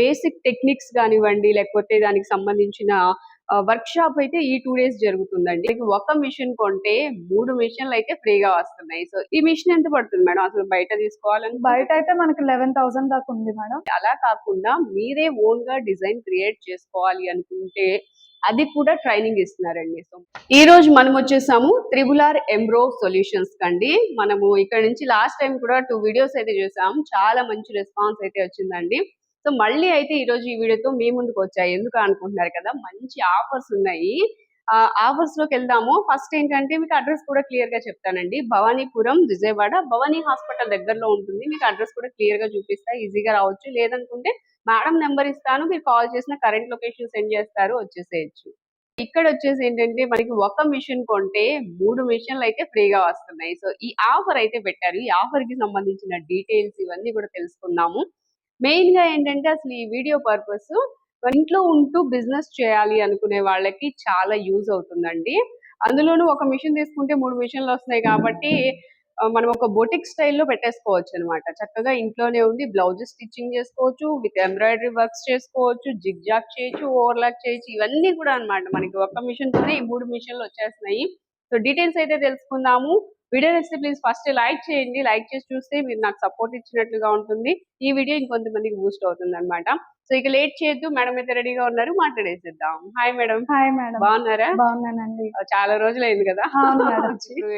Basic techniques కానివ్వండి లేకపోతే దానికి సంబంధించిన వర్క్ షాప్ అయితే ఈ టూ డేస్ జరుగుతుందండి. ఒక మిషన్ కొంటే మూడు మిషన్లు అయితే ఫ్రీగా వస్తున్నాయి. సో ఈ మిషన్ ఎంత పడుతుంది మేడం? అసలు బయట తీసుకోవాలని? బయట అయితే మనకి లెవెన్ థౌసండ్ దాకా ఉంది మేడం. అలా కాకుండా మీరే ఓన్గా డిజైన్ క్రియేట్ చేసుకోవాలి అనుకుంటే అది కూడా ట్రైనింగ్ ఇస్తున్నారండి. సో ఈ రోజు మనం వచ్చేసాము త్రిబులార్ ఎంబ్రో సొల్యూషన్స్ కండి. మనము ఇక్కడ నుంచి లాస్ట్ టైం కూడా టూ వీడియోస్ అయితే చేసాము. చాలా మంచి రెస్పాన్స్ అయితే వచ్చిందండి. సో మళ్ళీ అయితే ఈ రోజు ఈ వీడియోతో మీ ముందుకు వచ్చాయి ఎందుకు అనుకుంటున్నారు కదా మంచి ఆఫర్స్ ఉన్నాయి. ఆ ఆఫర్స్లోకి వెళ్దాము. ఫస్ట్ ఏంటంటే మీకు అడ్రస్ కూడా క్లియర్గా చెప్తానండి. భవానీపురం విజయవాడ భవానీ హాస్పిటల్ దగ్గరలో ఉంటుంది. మీకు అడ్రస్ కూడా క్లియర్గా చూపిస్తా ఈజీగా రావచ్చు. లేదనుకుంటే మేడం నెంబర్ ఇస్తాను. మీరు కాల్ చేసిన కరెంట్ లొకేషన్ సెండ్ చేస్తారు వచ్చేసేయచ్చు. ఇక్కడ వచ్చేసి ఏంటంటే మనకి ఒక మిషన్ కొంటే మూడు మిషన్లు అయితే ఫ్రీగా వస్తున్నాయి. సో ఈ ఆఫర్ అయితే పెట్టారు. ఈ ఆఫర్కి సంబంధించిన డీటెయిల్స్ ఇవన్నీ కూడా తెలుసుకుందాము. మెయిన్గా ఏంటంటే అసలు ఈ వీడియో పర్పస్ ఇంట్లో ఉంటూ బిజినెస్ చేయాలి అనుకునే వాళ్ళకి చాలా యూజ్ అవుతుందండి. అందులోనూ ఒక మిషన్ తీసుకుంటే మూడు మిషన్లు వస్తున్నాయి కాబట్టి మనం ఒక బొటిక్ స్టైల్లో పెట్టేసుకోవచ్చు అనమాట చక్కగా ఇంట్లోనే ఉండి బ్లౌజెస్ స్టిచ్చింగ్ చేసుకోవచ్చు విత్ ఎంబ్రాయిడరీ వర్క్స్ చేసుకోవచ్చు జిగ్ జాక్ చేయొచ్చు ఓవర్లాక్ చేయొచ్చు ఇవన్నీ కూడా అన్నమాట మనకి. ఒక మిషన్తోనే ఈ మూడు మిషన్లు వచ్చేస్తున్నాయి. సో డీటెయిల్స్ అయితే తెలుసుకుందాము. వీడియో నచ్చితే ప్లీజ్ ఫస్ట్ లైక్ చేయండి. లైక్ చేసి చూస్తే మీరు నాకు సపోర్ట్ ఇచ్చినట్లుగా ఉంటుంది. ఈ వీడియో ఇంకొంతమందికి బూస్ట్ అవుతుంది అనమాట సో ఇక లేట్ చేయొద్దు. మేడం అయితే రెడీగా ఉన్నారు. మాట్లాడేసేద్దాం. హాయ్ మేడం హాయ్ మేడం బాగున్నారా? బాగున్నానండి. చాలా రోజులు అయింది కదా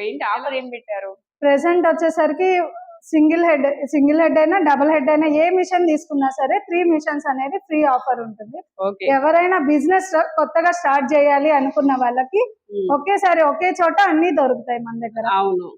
ఏంటి? ఆఫర్ ఏం పెట్టారు? ప్రెసెంట్ వచ్చేసరికి సింగిల్ హెడ్ సింగిల్ హెడ్ అయినా డబుల్ హెడ్ అయినా ఏ మిషన్ తీసుకున్నా సరే త్రీ మిషన్స్ అనేది ఫ్రీ ఆఫర్ ఉంటుంది. ఎవరైనా బిజినెస్ కొత్తగా స్టార్ట్ చేయాలి అనుకున్న వాళ్ళకి ఒకేసారి ఒకే చోట అన్ని దొరుకుతాయి మన దగ్గర. అవును.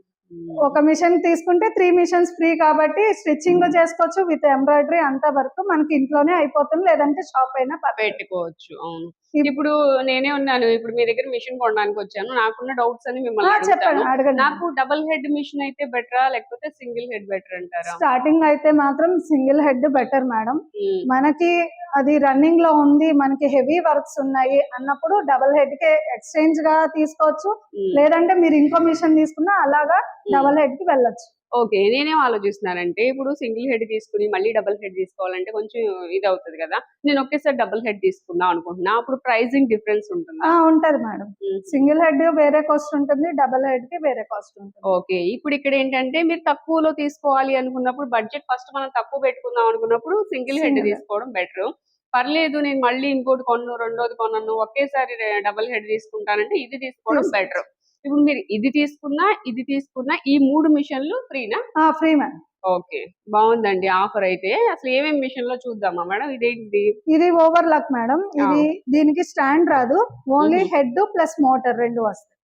ఒక మిషన్ తీసుకుంటే త్రీ మిషన్స్ ఫ్రీ కాబట్టి స్టిచ్చింగ్ చేసుకోవచ్చు విత్ ఎంబ్రాయిడరీ అంతా వరకు మనకి ఇంట్లోనే అయిపోతుంది లేదంటే షాప్ అయినా. పెట్టుకోవచ్చు అవును. ఇప్పుడు నేనే ఉన్నాను ఇప్పుడు మీ దగ్గర మిషన్ కొనడానికి వచ్చాను నాకున్న డౌట్స్ అని మిమ్మల్ని చెప్పండి నాకు డబుల్ హెడ్ మిషన్ అయితే బెటరా లేకపోతే సింగిల్ హెడ్ బెటర్ అంటారా? స్టార్టింగ్ అయితే మాత్రం సింగిల్ హెడ్ బెటర్ మేడం మనకి అది రన్నింగ్లో ఉంది మనకి హెవీ వర్క్స్ ఉన్నాయి అన్నప్పుడు డబుల్ హెడ్కి ఎక్స్చేంజ్గా తీసుకోవచ్చు. లేదంటే మీరు ఇంకో మిషన్ తీసుకున్నా అలాగా డబుల్ హెడ్కి వెళ్ళొచ్చు. ఓకే. నేనేం ఆలోచిస్తున్నానంటే ఇప్పుడు సింగిల్ హెడ్ తీసుకుని మళ్ళీ డబుల్ హెడ్ తీసుకోవాలంటే కొంచెం ఇది అవుతుంది కదా. నేను ఒకేసారి డబుల్ హెడ్ తీసుకుందాం అనుకుంటున్నా. అప్పుడు ప్రైజింగ్ డిఫరెన్స్ ఉంటుందా? ఉంటది మేడం. సింగిల్ హెడ్ వేరే కాస్ట్ ఉంటుంది డబుల్ హెడ్కి వేరే కాస్ట్ ఉంటుంది. ఓకే. ఇప్పుడు ఇక్కడ ఏంటంటే మీరు తక్కువలో తీసుకోవాలి అనుకున్నప్పుడు బడ్జెట్ ఫస్ట్ మనం తక్కువ పెట్టుకుందాం అనుకున్నప్పుడు సింగిల్ హెడ్. తీసుకోవడం బెటర్. పర్లేదు నేను మళ్ళీ ఇంకోటి కొన్ను రెండోది కొన్నాను ఒకేసారి డబుల్ హెడ్ తీసుకుంటానంటే ఇది తీసుకోవడం తీసుకో. బెటర్. ఇప్పుడు మీరు ఇది తీసుకున్నా ఇది తీసుకున్నా ఈ మూడు మిషన్లు ఫ్రీనా? Free madam okay. బాగుందండి ఆఫర్ అయితే. అసలు ఏమేమి మిషన్లో చూద్దామా మేడం? ఇదేంటిది? ఇది ఓవర్ లాక్ మేడం. ఇది దీనికి స్టాండ్ రాదు. ఓన్లీ. హెడ్ ప్లస్ మోటార్ రెండు వస్తాయి.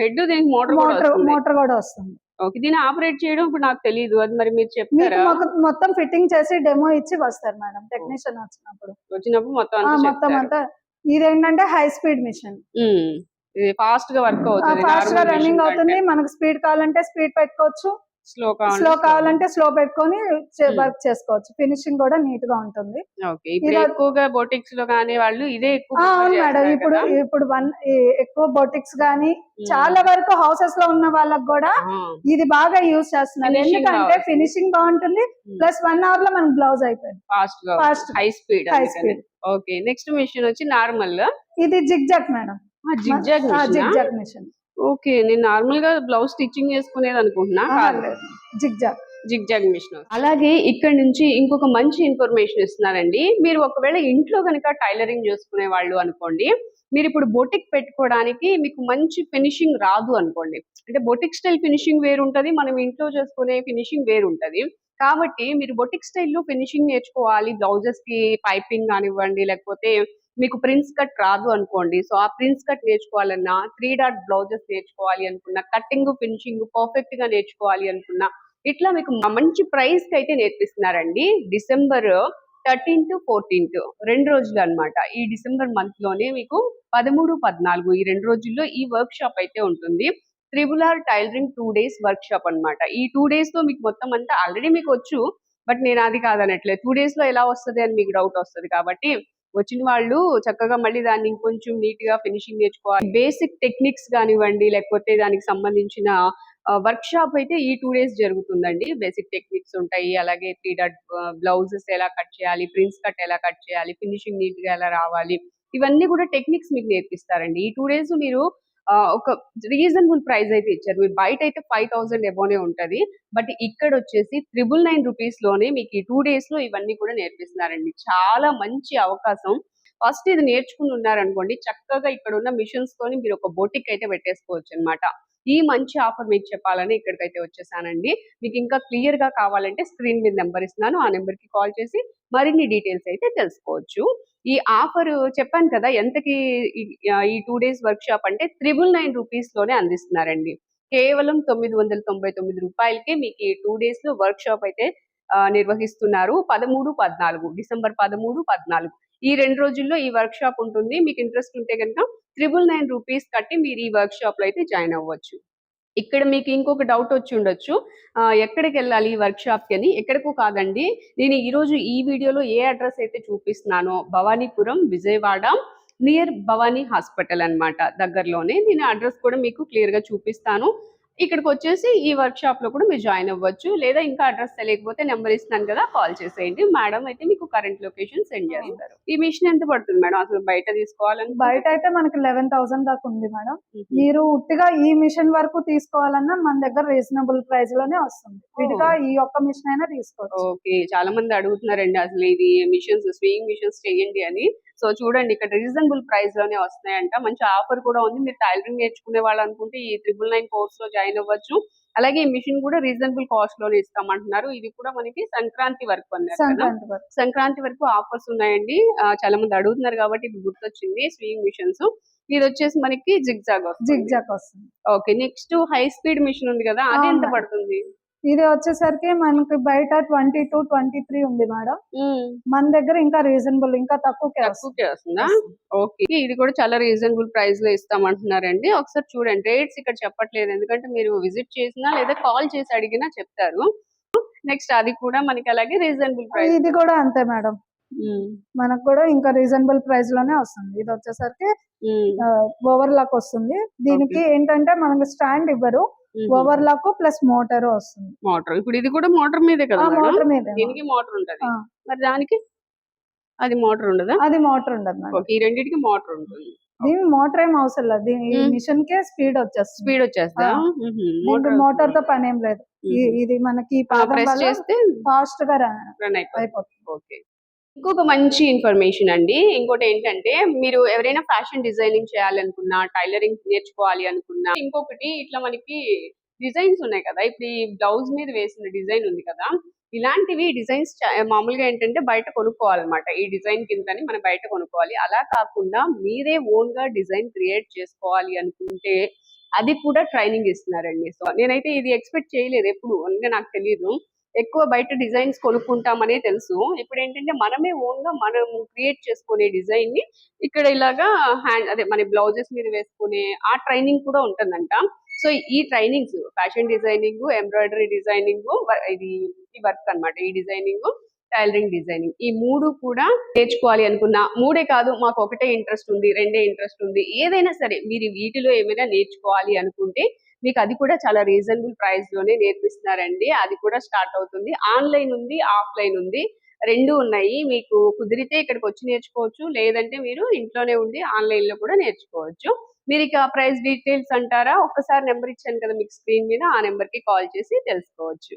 హెడ్ దీనికి మోటార్ మోటార్ మోటార్ కూడా వస్తుంది. ఓకే. దీన్ని ఆపరేట్ చేయడం ఇప్పుడు నాకు తెలియదు అది మరి మీరు చెప్తారా? మొత్తం- ఫిట్టింగ్ చేసి డెమో ఇచ్చి వస్తారు మేడం. టెక్నీషియన్ వచ్చినప్పుడు. వచ్చినప్పుడు మొత్తం మొత్తం. అంతా ఇదేంటంటే హై స్పీడ్ మిషన్. ఇది ఫాస్ట్గా వర్క్ అవుతుంది. ఫాస్ట్గా రన్నింగ్ అవుతుంది. మనకు స్పీడ్ కావాలంటే స్పీడ్ పెట్టుకోవచ్చు. స్లో స్లో కావాలంటే స్లో పెట్టుకొని Hmm. వర్క్ చేసుకోవచ్చు. ఫినిషింగ్ కూడా నీట్గా ఉంటుంది. ఎక్కువగా బొటిక్స్లో కానీ వాళ్ళు ఇదే అవును మేడం ఇప్పుడు. ఇప్పుడు వన్ ఎక్కువ బొటిక్స్ గానీ ఉమ్. చాలా వరకు హౌసెస్లో ఉన్న వాళ్ళకి కూడా ఆ, ఇది బాగా యూజ్ చేస్తున్నారు. ఎందుకంటే. ఫినిషింగ్ బాగుంటుంది. Hmm. ప్లస్ వన్ అవర్లో మనకి బ్లౌజ్ అయిపోయింది. Fast Fast. High speed high speed okay next machine వచ్చి నార్మల్ ఇది zig zag madam zigzag zig machine okay నేను నార్మల్గా బ్లౌజ్ స్టిచ్చింగ్ చేసుకునేది అనుకుంటున్నా జిగ్ జిగ్జాగ్. మిషన్. అలాగే ఇక్కడ నుంచి ఇంకొక మంచి ఇన్ఫర్మేషన్ ఇస్తున్నారండి. మీరు ఒకవేళ ఇంట్లో కనుక టైలరింగ్ చేసుకునే వాళ్ళు అనుకోండి మీరు ఇప్పుడు బొటిక్ పెట్టుకోవడానికి మీకు మంచి ఫినిషింగ్ రాదు అనుకోండి. అంటే బొటిక్ స్టైల్ ఫినిషింగ్ వేరు ఉంటది మనం ఇంట్లో చేసుకునే ఫినిషింగ్ వేరు ఉంటది. కాబట్టి మీరు బొటిక్ స్టైల్లో ఫినిషింగ్ నేర్చుకోవాలి బ్లౌజెస్కి పైపింగ్ కానివ్వండి లేకపోతే మీకు ప్రిన్స్ కట్ రాదు అనుకోండి. సో ఆ ప్రిన్స్ కట్ నేర్చుకోవాలన్నా త్రీ డాట్ బ్లౌజెస్ నేర్చుకోవాలి అనుకున్నా కట్టింగ్ ఫినిషింగ్ పర్ఫెక్ట్గా నేర్చుకోవాలి అనుకున్నా ఇట్లా మీకు మంచి ప్రైస్కి అయితే నేర్పిస్తున్నారండి. డిసెంబర్ థర్టీన్త్ ఫోర్టీన్త్ రెండు రోజులు అన్నమాట. ఈ డిసెంబర్ మంత్లోనే మీకు పదమూడు పద్నాలుగు ఈ రెండు రోజుల్లో ఈ వర్క్ షాప్ అయితే ఉంటుంది. Triple R tailoring two days workshop అనమాట ఈ టూ డేస్లో మీకు మొత్తం అంతా ఆల్రెడీ మీకు వచ్చు బట్ నేను అది కాదనట్లేదు. టూ డేస్లో ఎలా వస్తుంది అని మీకు డౌట్ వస్తుంది కాబట్టి వచ్చిన వాళ్ళు చక్కగా మళ్ళీ దాన్ని ఇంకొంచెం నీట్గా ఫినిషింగ్ నేర్చుకోవాలి. బేసిక్ టెక్నిక్స్ కానివ్వండి లేకపోతే దానికి సంబంధించిన వర్క్ షాప్ అయితే ఈ టూ డేస్ జరుగుతుందండి. బేసిక్ టెక్నిక్స్ ఉంటాయి. అలాగే త్రీ డట్ బ్లౌజెస్ ఎలా కట్ చేయాలి ప్రిన్స్ కట్ ఎలా కట్ చేయాలి ఫినిషింగ్ నీట్గా ఎలా రావాలి ఇవన్నీ కూడా టెక్నిక్స్ మీకు నేర్పిస్తారండి. ఈ టూ డేస్ మీరు ఒక రీజనబుల్ ప్రైస్ అయితే ఇచ్చారు. మీరు బయట అయితే ఫైవ్ థౌసండ్ ఎబోనే ఉంటది. బట్ ఇక్కడ వచ్చేసి త్రిబుల్ నైన్ రూపీస్లోనే మీకు ఈ టూ డేస్లో ఇవన్నీ కూడా నేర్పిస్తున్నారండి. చాలా మంచి అవకాశం. ఫస్ట్ ఇది నేర్చుకుని ఉన్నారనుకోండి చక్కగా ఇక్కడ ఉన్న మిషన్స్ తోని మీరు ఒక బొటిక్ అయితే పెట్టేసుకోవచ్చు అన్నమాట ఈ మంచి ఆఫర్ మీకు చెప్పాలని ఇక్కడికైతే వచ్చేసానండి. మీకు ఇంకా క్లియర్గా కావాలంటే స్క్రీన్ మీద నెంబర్ ఇస్తున్నాను. ఆ నెంబర్కి కాల్ చేసి మరిన్ని డీటెయిల్స్ అయితే తెలుసుకోవచ్చు. ఈ ఆఫర్ చెప్పాను కదా ఎంతకి ఈ- టూ డేస్ వర్క్ షాప్ అంటే త్రిబుల్ నైన్ రూపీస్లోనే అందిస్తున్నారండి. కేవలం తొమ్మిది వందల తొంభై తొమ్మిది రూపాయలకే మీకు ఈ టూ డేస్లో వర్క్ షాప్ అయితే నిర్వహిస్తున్నారు. పదమూడు పద్నాలుగు డిసెంబర్ పదమూడు పద్నాలుగు. ఈ రెండు రోజుల్లో ఈ వర్క్ షాప్ ఉంటుంది. మీకు ఇంట్రెస్ట్ ఉంటే కనుక త్రిబుల్ నైన్ రూపీస్ కట్టి మీరు ఈ వర్క్ షాప్లో అయితే జాయిన్ అవ్వచ్చు. ఇక్కడ మీకు ఇంకొక డౌట్ వచ్చి ఉండొచ్చు. ఎక్కడికి వెళ్ళాలి ఈ వర్క్ షాప్కి అని? ఎక్కడికో కాదండి. నేను ఈ రోజు ఈ వీడియోలో ఏ అడ్రస్ అయితే చూపిస్తున్నానో భవానీపురం విజయవాడ నియర్ భవానీ హాస్పిటల్ అన్నమాట దగ్గరలోనే. నేను అడ్రస్ కూడా మీకు క్లియర్గా చూపిస్తాను. ఇక్కడికి వచ్చేసి ఈ వర్క్ షాప్లో కూడా మీరు జాయిన్ అవ్వచ్చు. లేదా ఇంకా అడ్రస్ తెలియకపోతే నెంబర్ ఇస్తున్నాను కదా కాల్ చేసేయండి. మేడం అయితే మీకు కరెంట్ లొకేషన్ సెండ్ చేస్తారు. ఈ మిషన్ ఎంత పడుతుంది మేడం? అసలు బయట తీసుకోవాలని బయట అయితే మనకి లెవెన్ థౌసండ్ దాకా ఉంది మేడం. మీరు ఉట్టిగా ఈ మిషన్ వరకు తీసుకోవాలన్నా మన దగ్గర రీజనబుల్ ప్రైస్లోనే వస్తుంది. విడిగా ఈ ఒక్క మిషన్ అయినా తీసుకోవచ్చు. ఓకే. చాలా మంది అడుగుతున్నారండి అసలు ఇది మిషన్స్ స్వింగ్ మిషన్స్ చేయండి అని. సో చూడండి ఇక్కడ రీజనబుల్ ప్రైస్లోనే వస్తున్నాయంట. మంచి ఆఫర్ కూడా ఉంది. మీరు టైలరింగ్ నేర్చుకునే వాళ్ళు అనుకుంటే ఈ త్రిబుల్ నైన్ కోర్స్లో జాయిన్ అవ్వచ్చు. అలాగే ఈ మిషన్ కూడా రీజనబుల్ కాస్ట్లోనే ఇస్తామంటున్నారు. ఇది కూడా మనకి సంక్రాంతి వరకు అన్నారు సంక్రాంతి వరకు. ఆఫర్స్ ఉన్నాయండి. చాలా మంది అడుగుతున్నారు కాబట్టి ఇది గుర్తొచ్చింది. Sewing machines. ఇది వచ్చేసి మనకి జిగ్జాగ్ జిగ్ జాక్ వస్తుంది. Okay next high speed machine ఉంది కదా అది ఎంత. పడుతుంది? ఇది వచ్చేసరికి మనకి బయట ట్వంటీ టూ ట్వంటీ త్రీ ఉంది మేడం. మన దగ్గర ఇంకా రీజనబుల్ ఇంకా తక్కువకే. తక్కువకే వస్తుందా? ఓకే. ఇది కూడా చాలా రీజనబుల్ ప్రైస్లో ఇస్తామంటున్నారండి. ఒకసారి చూడండి. రేట్స్ ఇక్కడ చెప్పట్లేదు. ఎందుకంటే మీరు విజిట్ చేసినా లేదా కాల్ చేసి అడిగినా చెప్తారు. నెక్స్ట్ అది కూడా మనకి అలాగే రీజనబుల్ ప్రైస్ ఇది కూడా అంతే మేడం. మనకు కూడా ఇంకా రీజనబుల్ ప్రైస్లోనే వస్తుంది. ఇది వచ్చేసరికి ఓవర్ లాక్ వస్తుంది. దీనికి ఏంటంటే మనకి స్టాండ్ ఇవ్వరు. ఓవర్ లాక్ ప్లస్ మోటార్ వస్తుంది. మోటార్. ఇప్పుడు ఇది కూడా మోటార్ మీదే కదా? మోటార్ మీద. దీనికి మోటార్ ఉంటది. మరి దానికి? అది మోటార్ ఉండదా? అది మోటార్ ఉండదు ఈ రెండింటికి మోటార్ ఉంటుంది. దీని మోటార్ ఏం అవసరం లేదు. మ్మ్. మిషన్ కే స్పీడ్ వచ్చేస్తుంది. స్పీడ్ వచ్చేస్తా? మోటార్తో పని ఏం లేదు. ఈ- ఇది మనకి ఫాస్ట్గా రన్ అయిపోతుంది. ఓకే. ఇంకొక మంచి ఇన్ఫర్మేషన్ అండి. ఇంకోటి ఏంటంటే మీరు ఎవరైనా ఫ్యాషన్ డిజైనింగ్ చేయాలనుకున్నా టైలరింగ్ నేర్చుకోవాలి అనుకున్నా ఇంకొకటి ఇట్లా మనకి డిజైన్స్ ఉన్నాయి కదా. ఇప్పుడు ఈ బ్లౌజ్ మీద వేసిన డిజైన్ ఉంది కదా. ఇలాంటివి డిజైన్స్ మామూలుగా ఏంటంటే బయట కొనుక్కోవాలన్నమాట. ఈ డిజైన్ కిందని మనం బయట కొనుక్కోవాలి. అలా కాకుండా మీరే ఓన్గా డిజైన్ క్రియేట్ చేసుకోవాలి అనుకుంటే అది కూడా ట్రైనింగ్ ఇస్తున్నారండి. సో నేనైతే ఇది ఎక్స్పెక్ట్ చేయలేదు ఎప్పుడు. అంటే నాకు తెలియదు ఎక్కువ బయట డిజైన్స్ కొనుక్కుంటామనే తెలుసు. ఇప్పుడు ఏంటంటే మనమే ఓన్గా మనం క్రియేట్ చేసుకునే డిజైన్ని ఇక్కడ ఇలాగా హ్యాండ్ అదే మన బ్లౌజెస్ మీద వేసుకునే ఆ ట్రైనింగ్ కూడా ఉంటుందంట. సో ఈ trainings fashion designing embroidery designing ఇది ఈ వర్క్ అన్నమాట. ఈ డిజైనింగ్ టైలరింగ్ డిజైనింగ్. ఈ మూడు కూడా నేర్చుకోవాలి అనుకున్నా మూడే కాదు మాకు ఒకటే ఇంట్రెస్ట్ ఉంది రెండే ఇంట్రెస్ట్ ఉంది. ఏదైనా సరే మీరు వీటిలో ఏమైనా నేర్చుకోవాలి అనుకుంటే మీకు అది కూడా చాలా రీజనబుల్ ప్రైస్లోనే నేర్పిస్తున్నారండి. అది కూడా స్టార్ట్ అవుతుంది. ఆన్లైన్ ఉంది ఆఫ్లైన్ ఉంది. రెండు ఉన్నాయి. మీకు కుదిరితే ఇక్కడికి వచ్చి నేర్చుకోవచ్చు. లేదంటే మీరు ఇంట్లోనే ఉండి ఆన్లైన్లో కూడా నేర్చుకోవచ్చు. మీరు ఇక ప్రైస్ డీటెయిల్స్ అంటారా? ఒక్కసారి నెంబర్ ఇచ్చాను కదా మీకు స్క్రీన్ మీద. ఆ నెంబర్కి కాల్ చేసి తెలుసుకోవచ్చు.